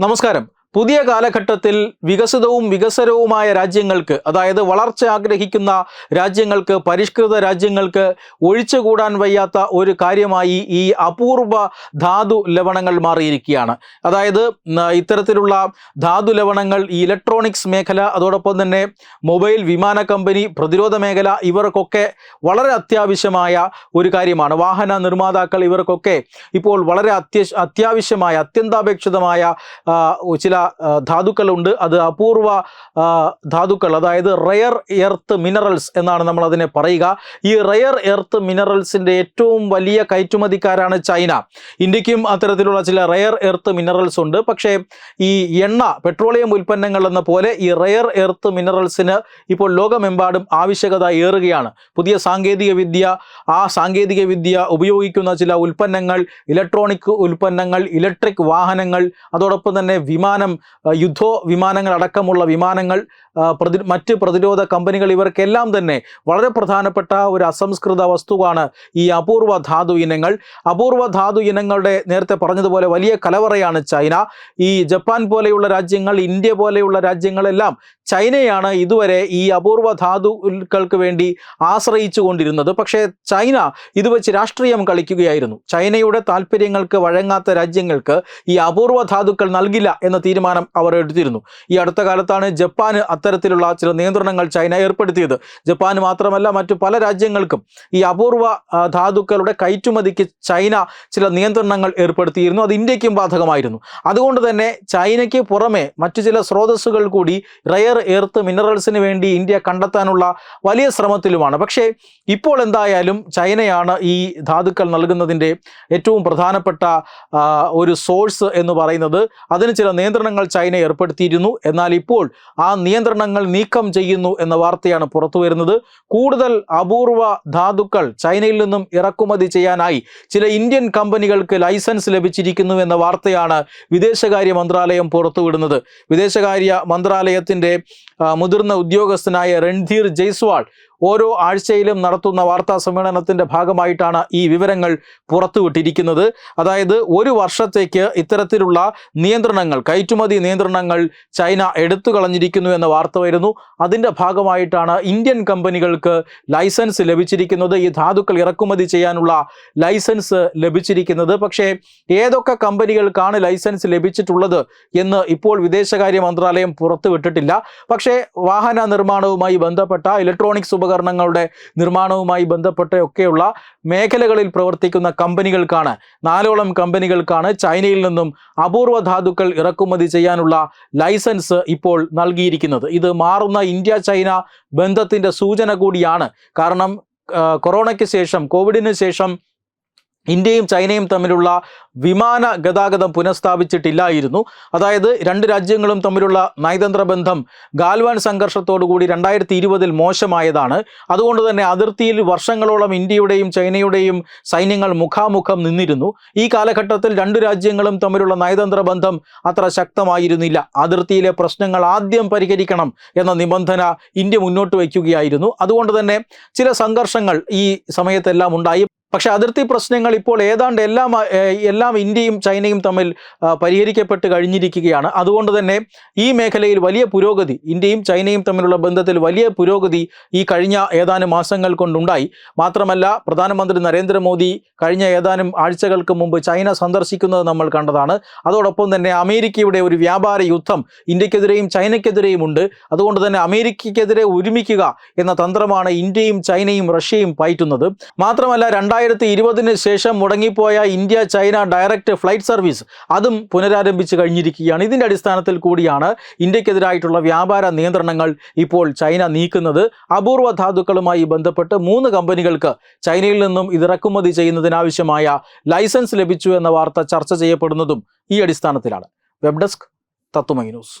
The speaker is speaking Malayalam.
നമസ്കാരം. പുതിയ കാലഘട്ടത്തിൽ വികസിതവും വികസനവുമായ രാജ്യങ്ങൾക്ക് അതായത് വളർച്ച ആഗ്രഹിക്കുന്ന രാജ്യങ്ങൾക്ക് പരിഷ്കൃത രാജ്യങ്ങൾക്ക് ഒഴിച്ചുകൂടാൻ വയ്യാത്ത ഒരു കാര്യമായി ഈ അപൂർവ ധാതു ലവണങ്ങൾ മാറിയിരിക്കുകയാണ്. അതായത് ഇത്തരത്തിലുള്ള ധാതു ലവണങ്ങൾ ഈ ഇലക്ട്രോണിക്സ് മേഖല അതോടൊപ്പം തന്നെ മൊബൈൽ വിമാന കമ്പനി പ്രതിരോധ മേഖല ഇവർക്കൊക്കെ വളരെ അത്യാവശ്യമായ ഒരു കാര്യമാണ്. വാഹന നിർമ്മാതാക്കൾ ഇവർക്കൊക്കെ ഇപ്പോൾ വളരെ അത്യ അത്യാവശ്യമായ അത്യന്താപേക്ഷിതമായ ചില ധാതുക്കളുണ്ട്. അത് അപൂർവ ധാതുക്കൾ അതായത് റയർ എർത്ത് മിനറൽസ് എന്നാണ് നമ്മൾ അതിനെ പറയുക. ഈ റയർ എർത്ത് മിനറൽസിന്റെ ഏറ്റവും വലിയ കയറ്റുമതിക്കാരാണ് ചൈന. ഇന്ത്യക്കും അത്തരത്തിലുള്ള ചില റയർ എർത്ത് മിനറൽസ് ഉണ്ട്. പക്ഷേ ഈ എണ്ണ പെട്രോളിയം ഉൽപ്പന്നങ്ങൾ എന്ന പോലെ ഈ റയർ എർത്ത് മിനറൽസിന് ഇപ്പോൾ ലോകമെമ്പാടും ആവശ്യകത ഏറുകയാണ്. പുതിയ സാങ്കേതിക വിദ്യ ആ സാങ്കേതിക വിദ്യ ഉപയോഗിക്കുന്ന ചില ഉൽപ്പന്നങ്ങൾ ഇലക്ട്രോണിക് ഉൽപ്പന്നങ്ങൾ ഇലക്ട്രിക് വാഹനങ്ങൾ അതോടൊപ്പം തന്നെ വിമാനം യുദ്ധോ വിമാനങ്ങൾ അടക്കമുള്ള വിമാനങ്ങൾ പ്രതി മറ്റ് പ്രതിരോധ കമ്പനികൾ ഇവർക്കെല്ലാം തന്നെ വളരെ പ്രധാനപ്പെട്ട ഒരു അസംസ്കൃത വസ്തുവാണ് ഈ അപൂർവ ധാതു ഇനങ്ങൾ. അപൂർവ ധാതു ഇനങ്ങളുടെ നേരത്തെ പറഞ്ഞതുപോലെ വലിയ കലവറയാണ് ചൈന. ഈ ജപ്പാൻ പോലെയുള്ള രാജ്യങ്ങൾ ഇന്ത്യ പോലെയുള്ള രാജ്യങ്ങളെല്ലാം ചൈനയാണ് ഇതുവരെ ഈ അപൂർവ ധാതുക്കൾക്ക് വേണ്ടി ആശ്രയിച്ചു കൊണ്ടിരുന്നത് പക്ഷേ ചൈന ഇത് വെച്ച് രാഷ്ട്രീയം കളിക്കുകയായിരുന്നു. ചൈനയുടെ താല്പര്യങ്ങൾക്ക് വഴങ്ങാത്ത രാജ്യങ്ങൾക്ക് ഈ അപൂർവ ധാതുക്കൾ നൽകില്ല എന്ന തീരുമാനം അവർ എടുത്തിരുന്നു. ഈ അടുത്ത കാലത്താണ് ജപ്പാന് അത്തരത്തിലുള്ള ചില നിയന്ത്രണങ്ങൾ ചൈന ഏർപ്പെടുത്തിയത്. ജപ്പാന് മാത്രമല്ല മറ്റു പല രാജ്യങ്ങൾക്കും ഈ അപൂർവ ധാതുക്കളുടെ കയറ്റുമതിക്ക് ചൈന ചില നിയന്ത്രണങ്ങൾ ഏർപ്പെടുത്തിയിരുന്നു. അത് ഇന്ത്യക്കും ബാധകമായിരുന്നു. അതുകൊണ്ട് തന്നെ ചൈനയ്ക്ക് പുറമെ മറ്റു ചില സ്രോതസ്സുകൾ കൂടി റയർ എർത്ത് മിനറൽസിന് വേണ്ടി ഇന്ത്യ കണ്ടെത്താനുള്ള വലിയ ശ്രമത്തിലുമാണ്. പക്ഷേ ഇപ്പോൾ എന്തായാലും ചൈനയാണ് ഈ ധാതുക്കൾ നൽകുന്നതിന്റെ ഏറ്റവും പ്രധാനപ്പെട്ട ഒരു സോഴ്സ് എന്ന് പറയുന്നത്. അതിന് ചില നിയന്ത്രണങ്ങൾ ചൈന ഏർപ്പെടുത്തിയിരുന്നു. എന്നാൽ ഇപ്പോൾ ആ നിയന്ത്രണങ്ങൾ നീക്കം ചെയ്യുന്നു എന്ന വാർത്തയാണ് പുറത്തു വരുന്നത്. കൂടുതൽ അപൂർവ ധാതുക്കൾ ചൈനയിൽ നിന്നും ഇറക്കുമതി ചെയ്യാനായി ചില ഇന്ത്യൻ കമ്പനികൾക്ക് ലൈസൻസ് ലഭിച്ചിരിക്കുന്നു എന്ന വാർത്തയാണ് വിദേശകാര്യ മന്ത്രാലയം പുറത്തുവിടുന്നത് വിദേശകാര്യ മന്ത്രാലയത്തിന്റെ മുതിർന്ന ഉദ്യോഗസ്ഥനായ രൺധീർ ജയ്സ്വാൾ ഓരോ ആഴ്ചയിലും നടത്തുന്ന വാർത്താ സമ്മേളനത്തിന്റെ ഭാഗമായിട്ടാണ് ഈ വിവരങ്ങൾ പുറത്തുവിട്ടിരിക്കുന്നത്. അതായത് ഒരു വർഷത്തേക്ക് ഇത്തരത്തിലുള്ള നിയന്ത്രണങ്ങൾ കയറ്റുമതി നിയന്ത്രണങ്ങൾ ചൈന എടുത്തു കളഞ്ഞിരിക്കുന്നു എന്ന വാർത്ത വരുന്നു. അതിന്റെ ഭാഗമായിട്ടാണ് ഇന്ത്യൻ കമ്പനികൾക്ക് ലൈസൻസ് ലഭിച്ചിരിക്കുന്നത്. ഈ ധാതുക്കൾ ഇറക്കുമതി ചെയ്യാനുള്ള ലൈസൻസ് ലഭിച്ചിരിക്കുന്നത്. പക്ഷേ ഏതൊക്കെ കമ്പനികൾക്കാണ് ലൈസൻസ് ലഭിച്ചിട്ടുള്ളത് എന്ന് ഇപ്പോൾ വിദേശകാര്യ മന്ത്രാലയം പുറത്തുവിട്ടിട്ടില്ല. പക്ഷേ വാഹന നിർമ്മാണവുമായി ബന്ധപ്പെട്ട ഇലക്ട്രോണിക്സ് ഉപകരണങ്ങളുടെ നിർമ്മാണവുമായി ബന്ധപ്പെട്ട ഒക്കെയുള്ള മേഖലകളിൽ പ്രവർത്തിക്കുന്ന കമ്പനികൾക്കാണ് നാലോളം കമ്പനികൾക്കാണ് ചൈനയിൽ നിന്നും അപൂർവ ധാതുക്കൾ ഇറക്കുമതി ചെയ്യാനുള്ള ലൈസൻസ് ഇപ്പോൾ നൽകിയിരിക്കുന്നത്. ഇത് മാറുന്ന ഇന്ത്യ ചൈന ബന്ധത്തിന്റെ സൂചന കൂടിയാണ്. കാരണം കൊറോണയ്ക്ക് ശേഷം കോവിഡിന് ശേഷം ഇന്ത്യയും ചൈനയും തമ്മിലുള്ള വിമാന ഗതാഗതം പുനഃസ്ഥാപിച്ചിട്ടില്ലായിരുന്നു. അതായത് രണ്ട് രാജ്യങ്ങളും തമ്മിലുള്ള നയതന്ത്ര ബന്ധം ഗാൽവാൻ സംഘർഷത്തോടുകൂടി രണ്ടായിരത്തി ഇരുപതിൽ മോശമായതാണ്. അതുകൊണ്ട് തന്നെ അതിർത്തിയിൽ വർഷങ്ങളോളം ഇന്ത്യയുടെയും ചൈനയുടെയും സൈന്യങ്ങൾ മുഖാമുഖം നിന്നിരുന്നു. ഈ കാലഘട്ടത്തിൽ രണ്ട് രാജ്യങ്ങളും തമ്മിലുള്ള നയതന്ത്ര ബന്ധം അത്ര ശക്തമായിരുന്നില്ല. അതിർത്തിയിലെ പ്രശ്നങ്ങൾ ആദ്യം പരിഹരിക്കണം എന്ന നിബന്ധന ഇന്ത്യ മുന്നോട്ട് വയ്ക്കുകയായിരുന്നു. അതുകൊണ്ട് തന്നെ ചില സംഘർഷങ്ങൾ ഈ സമയത്തെല്ലാം ഉണ്ടായി. പക്ഷെ അതിർത്തി പ്രശ്നങ്ങൾ ഇപ്പോൾ ഏതാണ്ട് എല്ലാം എല്ലാം ഇന്ത്യയും ചൈനയും തമ്മിൽ പരിഹരിക്കപ്പെട്ട് കഴിഞ്ഞിരിക്കുകയാണ്. അതുകൊണ്ട് തന്നെ ഈ മേഖലയിൽ വലിയ പുരോഗതി ഇന്ത്യയും ചൈനയും തമ്മിലുള്ള ബന്ധത്തിൽ വലിയ പുരോഗതി ഈ കഴിഞ്ഞ ഏതാനും മാസങ്ങൾ കൊണ്ടുണ്ടായി. മാത്രമല്ല പ്രധാനമന്ത്രി നരേന്ദ്രമോദി കഴിഞ്ഞ ഏതാനും ആഴ്ചകൾക്ക് മുമ്പ് ചൈന സന്ദർശിക്കുന്നത് നമ്മൾ കണ്ടതാണ്. അതോടൊപ്പം തന്നെ അമേരിക്കയുടെ ഒരു വ്യാപാര യുദ്ധം ഇന്ത്യക്കെതിരെയും ചൈനയ്ക്കെതിരെയും ഉണ്ട്. അതുകൊണ്ട് തന്നെ അമേരിക്കയ്ക്കെതിരെ ഒരുമിക്കുക എന്ന തന്ത്രമാണ് ഇന്ത്യയും ചൈനയും റഷ്യയും പയറ്റുന്നത്. മാത്രമല്ല രണ്ടായിരത്തി ഇരുപതിന് ശേഷം മുടങ്ങിപ്പോയ India China direct flight service അതും പുനരാരംഭിച്ചു കഴിഞ്ഞിരിക്കുകയാണ്. ഇതിന്റെ അടിസ്ഥാനത്തിൽ കൂടിയാണ് ഇന്ത്യക്കെതിരായിട്ടുള്ള വ്യാപാര നിയന്ത്രണങ്ങൾ ഇപ്പോൾ ചൈന നീക്കുന്നത്. അപൂർവ ധാതുക്കളുമായി ബന്ധപ്പെട്ട് മൂന്ന് കമ്പനികൾക്ക് ചൈനയിൽ നിന്നും ഇത് ഇറക്കുമതി ചെയ്യുന്നതിനാവശ്യമായ ലൈസൻസ് ലഭിച്ചു എന്ന വാർത്ത ചർച്ച ചെയ്യപ്പെടുന്നതും ഈ അടിസ്ഥാനത്തിലാണ്. വെബ് ഡെസ്ക് തത്തുമൈ ന്യൂസ്.